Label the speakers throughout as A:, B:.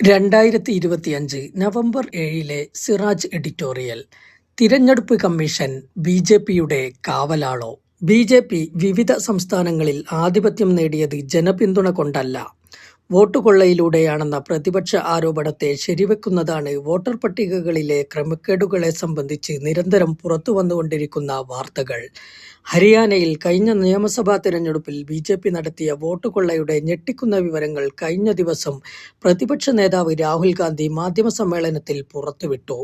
A: രണ്ടായിരത്തി ഇരുപത്തിയഞ്ച് നവംബർ ഏഴിലെ സിറാജ് എഡിറ്റോറിയൽ തിരഞ്ഞെടുപ്പ് കമ്മീഷൻ ബി ജെ പിയുടെ കാവലാളോ. ബി ജെ പി വിവിധ സംസ്ഥാനങ്ങളിൽ ആധിപത്യം നേടിയത് ജനപിന്തുണ കൊണ്ടല്ല. വോട്ട് കൊള്ളയിലൂടെയാണെന്ന പ്രതിപക്ഷ ആരോപണത്തെ ശരിവെക്കുന്നതാണ് വോട്ടർ പട്ടികകളിലെ ക്രമക്കേടുകളെ സംബന്ധിച്ച് നിരന്തരം പുറത്തു വന്നുകൊണ്ടിരിക്കുന്ന വാർത്തകൾ. ഹരിയാനയിൽ കഴിഞ്ഞ നിയമസഭാ തിരഞ്ഞെടുപ്പിൽ ബി ജെ പി നടത്തിയ വോട്ടുകൊള്ളയുടെ ഞെട്ടിക്കുന്ന വിവരങ്ങൾ കഴിഞ്ഞ ദിവസം പ്രതിപക്ഷ നേതാവ് രാഹുൽ ഗാന്ധി മാധ്യമ സമ്മേളനത്തിൽ പുറത്തുവിട്ടു.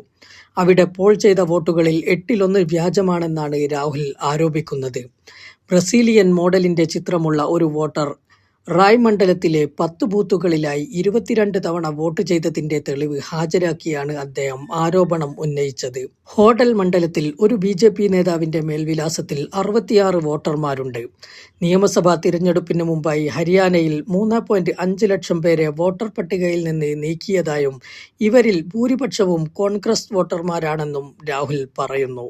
A: അവിടെ പോൾ ചെയ്ത വോട്ടുകളിൽ എട്ടിലൊന്ന് വ്യാജമാണെന്നാണ് രാഹുൽ ആരോപിക്കുന്നത്. ബ്രസീലിയൻ മോഡലിന്റെ ചിത്രമുള്ള ഒരു വോട്ടർ റായ് മണ്ഡലത്തിലെ പത്ത് ബൂത്തുകളിലായി ഇരുപത്തിരണ്ട് തവണ വോട്ട് ചെയ്തതിന്റെ തെളിവ് ഹാജരാക്കിയാണ് അദ്ദേഹം ആരോപണം ഉന്നയിച്ചത്. ഹോട്ടൽ മണ്ഡലത്തിൽ ഒരു ബി ജെ പി നേതാവിന്റെ മേൽവിലാസത്തിൽ അറുപത്തിയാറ് വോട്ടർമാരുണ്ട്. നിയമസഭാ തിരഞ്ഞെടുപ്പിന് മുമ്പായി ഹരിയാനയിൽ മൂന്ന് പോയിന്റ് അഞ്ച് ലക്ഷം പേരെ വോട്ടർ പട്ടികയിൽ നിന്ന് നീക്കിയതായും ഇവരിൽ ഭൂരിപക്ഷവും കോൺഗ്രസ് വോട്ടർമാരാണെന്നും രാഹുൽ പറയുന്നു.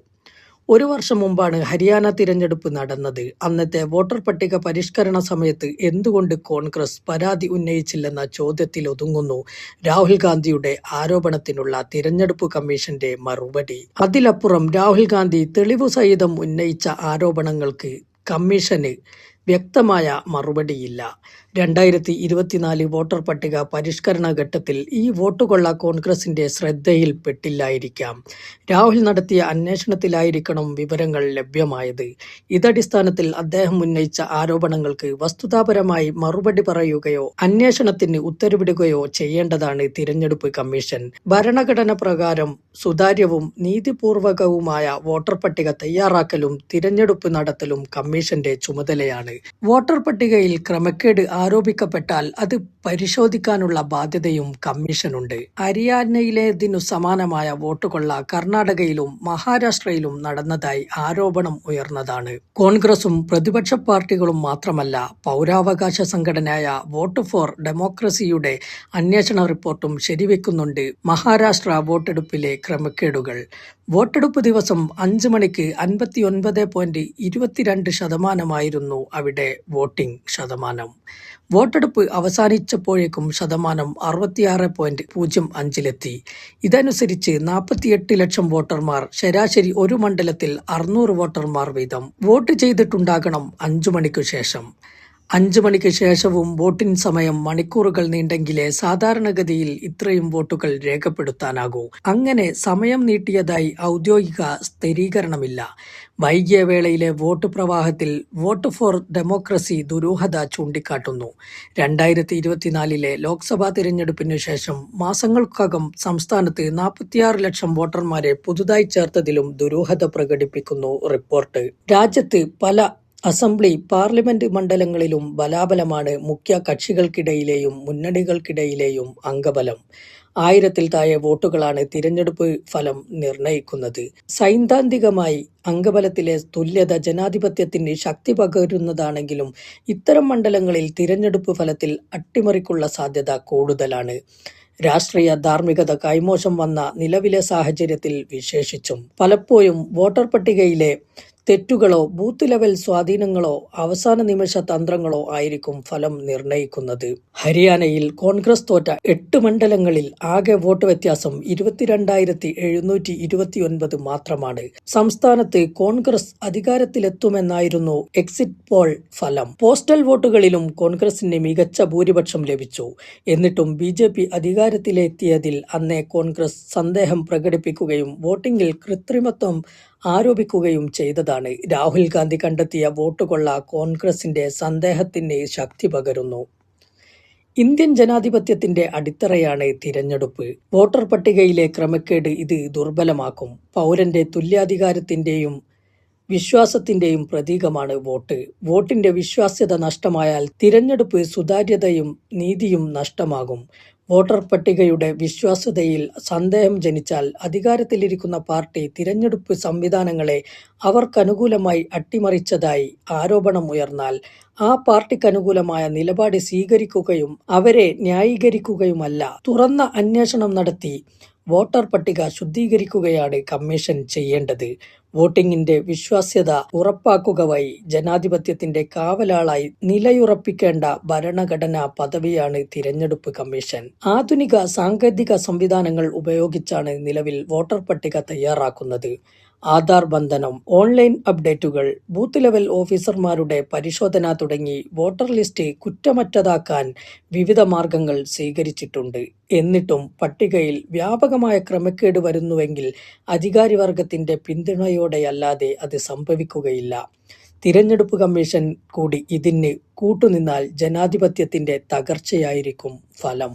A: ഒരു വർഷം മുമ്പാണ് ഹരിയാന തിരഞ്ഞെടുപ്പ് നടന്നത്. അന്നത്തെ വോട്ടർ പട്ടിക പരിഷ്കരണ സമയത്ത് എന്തുകൊണ്ട് കോൺഗ്രസ് പരാതി ഉന്നയിച്ചില്ലെന്ന ചോദ്യത്തിൽ ഒതുങ്ങുന്നു. രാഹുൽ ഗാന്ധിയുടെ ആരോപണത്തിനുള്ള തിരഞ്ഞെടുപ്പ് കമ്മീഷന്റെ മറുപടി. അതിലപ്പുറം രാഹുൽ ഗാന്ധി തെളിവു സഹിതം ഉന്നയിച്ച ആരോപണങ്ങൾക്ക് കമ്മീഷന് വ്യക്തമായ മറുപടിയില്ല. രണ്ടായിരത്തി ഇരുപത്തിനാല് വോട്ടർ പട്ടിക പരിഷ്കരണ ഘട്ടത്തിൽ ഈ വോട്ടുകൊള്ള കോൺഗ്രസിന്റെ ശ്രദ്ധയിൽപ്പെട്ടില്ലായിരിക്കാം. രാഹുൽ നടത്തിയ അന്വേഷണത്തിലായിരിക്കണം വിവരങ്ങൾ ലഭ്യമായത്. ഇതടിസ്ഥാനത്തിൽ അദ്ദേഹം ഉന്നയിച്ച ആരോപണങ്ങൾക്ക് വസ്തുതാപരമായി മറുപടി പറയുകയോ അന്വേഷണത്തിന് ഉത്തരവിടുകയോ ചെയ്യേണ്ടതാണ് തിരഞ്ഞെടുപ്പ് കമ്മീഷൻ. ഭരണഘടന പ്രകാരം സുതാര്യവും നീതിപൂർവകവുമായ വോട്ടർ പട്ടിക തയ്യാറാക്കലും തിരഞ്ഞെടുപ്പ് നടത്തലും കമ്മീഷന്റെ ചുമതലയാണ്. വോട്ടർ പട്ടികയിൽ ക്രമക്കേട് ആരോപിക്കപ്പെട്ടാൽ അത് പരിശോധിക്കാനുള്ള ബാധ്യതയും കമ്മീഷനുണ്ട്. ഹരിയാനയിലേതിനു സമാനമായ വോട്ടുകൊള്ള കർണാടകയിലും മഹാരാഷ്ട്രയിലും നടന്നതായി ആരോപണം ഉയർന്നതാണ്. കോൺഗ്രസും പ്രതിപക്ഷ പാർട്ടികളും മാത്രമല്ല പൗരാവകാശ സംഘടനയായ വോട്ട് ഫോർ ഡെമോക്രസിയുടെ അന്വേഷണ റിപ്പോർട്ടും ശരിവെക്കുന്നുണ്ട് മഹാരാഷ്ട്ര വോട്ടെടുപ്പിലെ ക്രമക്കേടുകൾ. വോട്ടെടുപ്പ് ദിവസം അഞ്ച് മണിക്ക് അൻപത്തി ഒൻപത് പോയിന്റ് ഇരുപത്തിരണ്ട് ശതമാനമായിരുന്നു അവിടെ വോട്ടിംഗ് ശതമാനം. വോട്ടെടുപ്പ് അവസാനിച്ചപ്പോഴേക്കും ശതമാനം അറുപത്തിയാറ് പോയിന്റ് പൂജ്യം അഞ്ചിലെത്തി. ഇതനുസരിച്ച് നാൽപ്പത്തിയെട്ട് ലക്ഷം വോട്ടർമാർ ശരാശരി ഒരു മണ്ഡലത്തിൽ അറുന്നൂറ് വോട്ടർമാർ വീതം. വോട്ട് ചെയ്തിട്ടുണ്ടാകണം അഞ്ചു മണിക്കു ശേഷം. അഞ്ചു മണിക്ക് ശേഷവും വോട്ടിംഗ് സമയം മണിക്കൂറുകൾ നീണ്ടെങ്കിലേ സാധാരണഗതിയിൽ ഇത്രയും വോട്ടുകൾ രേഖപ്പെടുത്താനാകൂ. അങ്ങനെ സമയം നീട്ടിയതായി ഔദ്യോഗിക സ്ഥിരീകരണമില്ല. വൈകിയ വേളയിലെ വോട്ട് പ്രവാഹത്തിൽ വോട്ട് ഫോർ ഡെമോക്രസി ദുരൂഹത ചൂണ്ടിക്കാട്ടുന്നു. രണ്ടായിരത്തി ഇരുപത്തിനാലിലെ ലോക്സഭാ തിരഞ്ഞെടുപ്പിനു ശേഷം മാസങ്ങൾക്കകം സംസ്ഥാനത്ത് നാൽപ്പത്തിയാറ് ലക്ഷം വോട്ടർമാരെ പുതുതായി ചേർത്തതിലും ദുരൂഹത പ്രകടിപ്പിക്കുന്നു റിപ്പോർട്ട്. രാജ്യത്ത് പല അസംബ്ലി പാർലമെന്റ് മണ്ഡലങ്ങളിലും ബലാബലമാണ് മുഖ്യ കക്ഷികൾക്കിടയിലെയും മുന്നണികൾക്കിടയിലെയും അംഗബലം. ആയിരത്തിൽ താഴെ വോട്ടുകളാണ് തിരഞ്ഞെടുപ്പ് ഫലം നിർണയിക്കുന്നത്. സൈദ്ധാന്തികമായി അംഗബലത്തിലെ തുല്യത ജനാധിപത്യത്തിന് ശക്തി പകരുന്നതാണെങ്കിലും ഇത്തരം മണ്ഡലങ്ങളിൽ തിരഞ്ഞെടുപ്പ് ഫലത്തിൽ അട്ടിമറിക്കുള്ള സാധ്യത കൂടുതലാണ്. രാഷ്ട്രീയ ധാർമ്മികത കൈമോശം വന്ന നിലവിലെ സാഹചര്യത്തിൽ വിശേഷിച്ചും പലപ്പോഴും വോട്ടർ പട്ടികയിലെ തെറ്റുകളോ ബൂത്ത് ലെവൽ സ്വാധീനങ്ങളോ അവസാന നിമിഷ തന്ത്രങ്ങളോ ആയിരിക്കും ഫലം നിർണയിക്കുന്നത് ഹരിയാനയിൽ കോൺഗ്രസ് തോറ്റ എട്ട് മണ്ഡലങ്ങളിൽ ആകെ വോട്ട് വ്യത്യാസം ഇരുപത്തിരണ്ടായിരത്തി എഴുന്നൂറ്റി ഇരുപത്തിയൊൻപത് മാത്രമാണ്. സംസ്ഥാനത്ത് കോൺഗ്രസ് അധികാരത്തിലെത്തുമെന്നായിരുന്നു എക്സിറ്റ് പോൾ ഫലം. പോസ്റ്റൽ വോട്ടുകളിലും കോൺഗ്രസിന് മികച്ച ഭൂരിപക്ഷം ലഭിച്ചു. എന്നിട്ടും ബി ജെ പി അധികാരത്തിലെത്തിയതിൽ അന്നേ കോൺഗ്രസ് സന്ദേഹം പ്രകടിപ്പിക്കുകയും വോട്ടിംഗിൽ കൃത്രിമത്വം ആരോപിക്കുകയും ചെയ്തതാണ്. രാഹുൽ ഗാന്ധി കണ്ടെത്തിയ വോട്ടുകൊള്ള കോൺഗ്രസിന്റെ സന്ദേഹത്തിന് ശക്തി പകരുന്നു. ഇന്ത്യൻ ജനാധിപത്യത്തിന്റെ അടിത്തറയാണ് തിരഞ്ഞെടുപ്പ്. വോട്ടർ പട്ടികയിലെ ക്രമക്കേട് ഇത് ദുർബലമാക്കും. പൗരന്റെ തുല്യാധികാരത്തിന്റെയും വിശ്വാസത്തിന്റെയും പ്രതീകമാണ് വോട്ട്. വോട്ടിന്റെ വിശ്വാസ്യത നഷ്ടമായാൽ തിരഞ്ഞെടുപ്പ് സുതാര്യതയും നീതിയും നഷ്ടമാകും. വോട്ടർ പട്ടികയുടെ വിശ്വാസ്യതയിൽ സന്ദേഹം ജനിച്ചാൽ അധികാരത്തിലിരിക്കുന്ന പാർട്ടി തിരഞ്ഞെടുപ്പ് സംവിധാനങ്ങളെ അവർക്കനുകൂലമായി അട്ടിമറിച്ചതായി ആരോപണമുയർന്നാൽ ആ പാർട്ടിക്കനുകൂലമായ നിലപാട് സ്വീകരിക്കുകയും അവരെ ന്യായീകരിക്കുകയുമല്ല. തുറന്ന അന്വേഷണം നടത്തി വോട്ടർ പട്ടിക ശുദ്ധീകരിക്കുകയാണ് കമ്മീഷൻ ചെയ്യേണ്ടത്. വോട്ടിംഗിന്റെ വിശ്വാസ്യത ഉറപ്പാക്കുക വഴി ജനാധിപത്യത്തിന്റെ കാവലാളായി നിലയുറപ്പിക്കേണ്ട ഭരണഘടനാ പദവിയാണ് തിരഞ്ഞെടുപ്പ് കമ്മീഷൻ. ആധുനിക സാങ്കേതിക സംവിധാനങ്ങൾ ഉപയോഗിച്ചാണ് നിലവിൽ വോട്ടർ പട്ടിക തയ്യാറാക്കുന്നത്. ആധാർ ബന്ധനം ഓൺലൈൻ അപ്ഡേറ്റുകൾ ബൂത്ത് ലെവൽ ഓഫീസർമാരുടെ പരിശോധന തുടങ്ങി വോട്ടർ ലിസ്റ്റ് കുറ്റമറ്റതാക്കാൻ വിവിധ മാർഗങ്ങൾ സ്വീകരിച്ചിട്ടുണ്ട്. എന്നിട്ടും പട്ടികയിൽ വ്യാപകമായ ക്രമക്കേട് വരുന്നുവെങ്കിൽ അധികാരി വർഗത്തിന്റെ പിന്തുണയോടെയല്ലാതെ അത് സംഭവിക്കുകയില്ല. തിരഞ്ഞെടുപ്പ് കമ്മീഷൻ കൂടി ഇതിന് കൂട്ടുനിന്നാൽ ജനാധിപത്യത്തിന്റെ തകർച്ചയായിരിക്കും ഫലം.